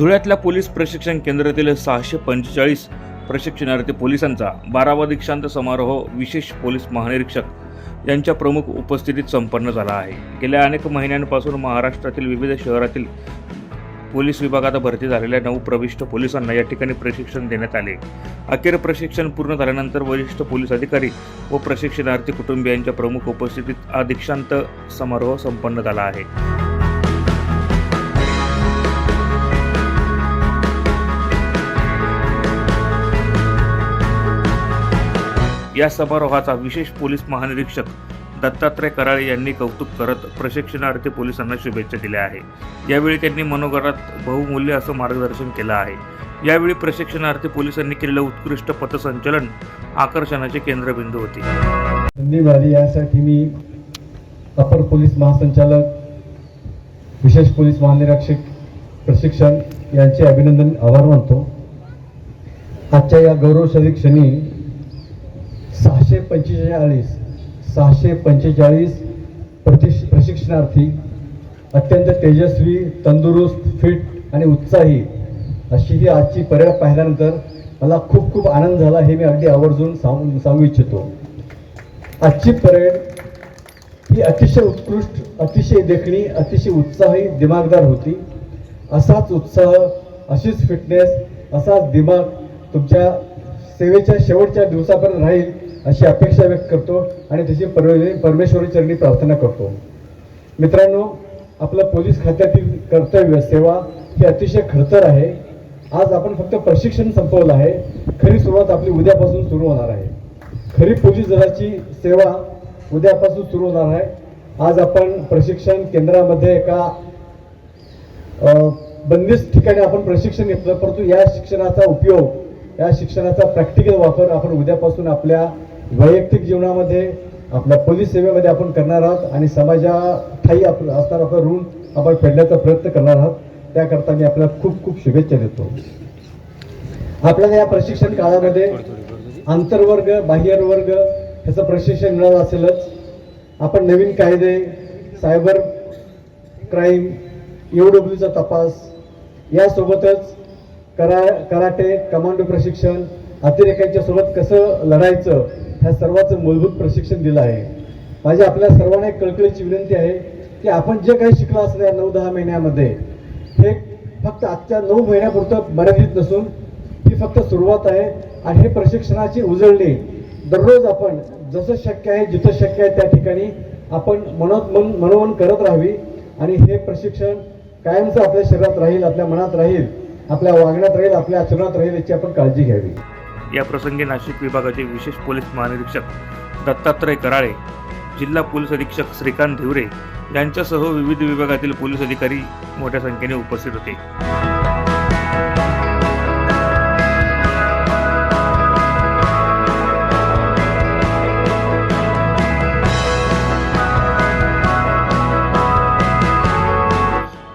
धुळ्यातल्या police प्रशिक्षण केंद्रातील सहाशे पंचेचाळीस प्रशिक्षणार्थी पोलिसांचा बारावा दीक्षांत समारोह विशेष पोलीस महानिरीक्षक यांच्या प्रमुख उपस्थितीत संपन्न झाला आहे. गेल्या अनेक महिन्यांपासून महाराष्ट्रातील विविध शहरातील पोलीस विभागात भरती झालेल्या नऊ प्रविष्ट पोलिसांना या ठिकाणी प्रशिक्षण देण्यात आले. अखेर प्रशिक्षण पूर्ण झाल्यानंतर वरिष्ठ पोलीस अधिकारी व प्रशिक्षणार्थी कुटुंबियांच्या प्रमुख उपस्थितीत हा दीक्षांत समारोह संपन्न झाला आहे. या समारोहाचा विशेष पोलीस महानिरीक्षक दत्तात्रय कराळे यांनी कौतुक करत प्रशिक्षणार्थी पोलिसांना शुभेच्छा दिल्या आहे यावेळी त्यांनी मनोगरात बहुमूल्य असं मार्गदर्शन केलं आहे. यावेळी प्रशिक्षणार्थी पोलिसांनी केलेलं उत्कृष्ट पथसंचलन आकर्षणाचे केंद्रबिंदू होते. धन्यवाद. यासाठी मी अपर पोलीस महासंचालक विशेष पोलीस महानिरीक्षक प्रशिक्षण यांचे अभिनंदन आभार मानतो. आजच्या या गौरवशाली क्षणी सहाशे पंचेचाळीस सहाशे पंचेचाळीस प्रतिश प्रशिक्षणार्थी अत्यंत तेजस्वी तंदुरुस्त फिट आणि उत्साही अशी ही आजची परेड पाहिल्यानंतर मला खूप खूप आनंद झाला हे मी अगदी आवर्जून सांगू सांगू इच्छितो. आजची परेड ही अतिशय उत्कृष्ट अतिशय देखणी अतिशय उत्साही दिमागदार होती. असाच उत्साह अशीच फिटनेस असाच दिमाग तुमच्या सेवेच्या शेवटच्या दिवसापर्यंत राहील. अशी अपेक्षा व्यक्त करतो आणि त्याची परमे परमेश्वरी चरणी प्रार्थना करतो. मित्रांनो आपलं पोलीस खात्यातील कर्तव्य सेवा ही अतिशय खडतर आहे. आज आपण फक्त प्रशिक्षण संपवलं आहे. खरी सुरुवात आपली उद्यापासून सुरू होणार आहे. खरी पोलीस दलाची सेवा उद्यापासून सुरू होणार आहे. आज आपण प्रशिक्षण केंद्रामध्ये एका बंदिस्त ठिकाणी आपण प्रशिक्षण घेतलं परंतु या शिक्षणाचा उपयोग या शिक्षणाचा प्रॅक्टिकल वापर आपण उद्यापासून आपल्या वैयक्तिक जीवनामध्ये आपल्या पोलीस सेवेमध्ये आपण करणार आहोत आणि समाजाठाई आप असणार आपलं ऋण आपण फेडण्याचा प्रयत्न करणार आहोत. त्याकरता मी आपल्याला खूप खूप शुभेच्छा देतो. आपल्याला या प्रशिक्षण काळामध्ये आंतरवर्ग बाह्यवर्ग ह्याचं प्रशिक्षण मिळालं असेलच. आपण नवीन कायदे सायबर क्राईम चा तपास यासोबतच करा कराटे कमांडो प्रशिक्षण अतिरेक्यांच्या सोबत कसं लढायचं ह्या सर्वाचं मूलभूत प्रशिक्षण दिलं आहे. माझी आपल्या सर्वांना एक कळकळीची विनंती आहे की आपण जे काही शिकलो असलं या नऊ दहा महिन्यामध्ये हे फक्त आजच्या नऊ महिन्यापुरतं मर्यादित नसून ही फक्त सुरुवात आहे आणि हे प्रशिक्षणाची उजळणी दररोज आपण जसं शक्य आहे जिथं शक्य आहे त्या ठिकाणी आपण मनोत मन मनोमन करत राहावी आणि हे प्रशिक्षण कायमचं आपल्या शरीरात राहील आपल्या मनात राहील. आपल्या वागण्यात राहील आपल्या आचरणात राहील याची आपण काळजी घ्यावी. या प्रसंगी नाशिक विभागाचे विशेष पोलीस महानिरीक्षक दत्तात्रय कराळे जिल्हा पोलीस अधीक्षक श्रीकांत धिवरे यांच्यासह विविध विभागातील पोलीस अधिकारी मोठ्या संख्येने उपस्थित होते.